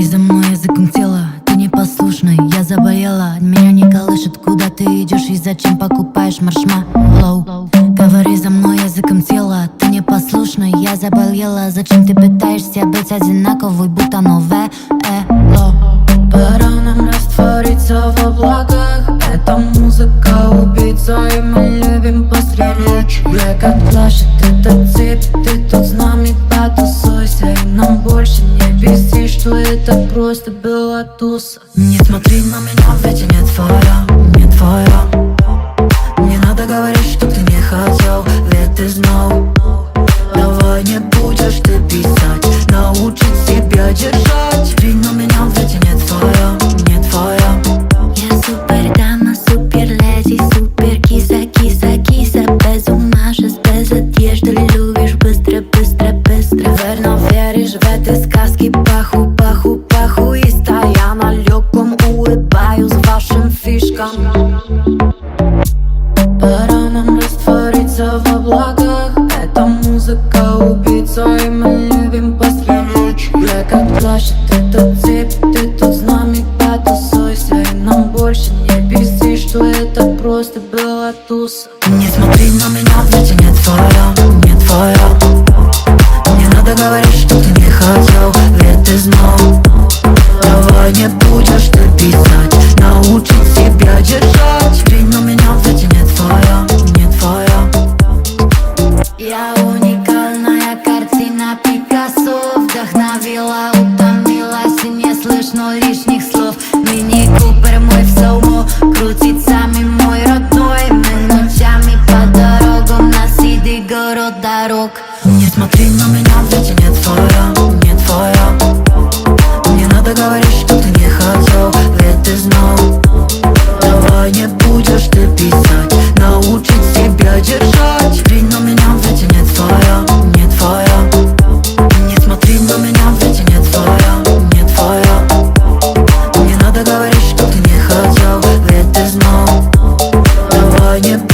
Прижимай за мной языком тела. Ты непослушный, я заболела. Меня не колышет, куда ты идешь И зачем покупаешь маршма маршмеллоу Говори за мной языком тела. Ты непослушный, я заболела. Зачем ты пытаешься быть одинаковой Будто новое эло Пора нам раствориться в облаках. Это музыка убийца И мы любим пострелять. Я как плачет этот тип Ты тут с нами потусуй. Что это просто была туса Не смотри на меня, ведь я не твоя Не твоя Не надо говорить, что ты не хотел Ведь ты знал эти сказки Паху, паху, паху И стоя на легком улыбаюсь вашим фишкам. Пора нам раствориться в облаках. Эта музыка убийца И мы любим пострелять Я как плачет эта цепь Ты тут с нами потусуйся. И нам больше не пизди Что это просто была туса. Не смотри на меня, ведь я не твоя Не твоя. Не надо говорить, что ты не хотел, ведь ты знал. Давай не будешь ты писать, научить себя держать. На меня, я не твоя, не твоя. Я уникальная картина Пикассо Вдохновила, утомилась и не слышно лишних слов. Мини Купер мой в Саумо Крутит сами мой родной На меня, ведь я не твоя, не твоя Не надо говорить, что ты не хотел, ведь ты знал. Давай не будешь ты писать, научить себя держать. Смотри на меня, ведь я не твоя, не твоя Не смотри на меня, ведь я не твоя, не твоя Не надо говорить, что ты не хотел, ведь ты знал. Давай не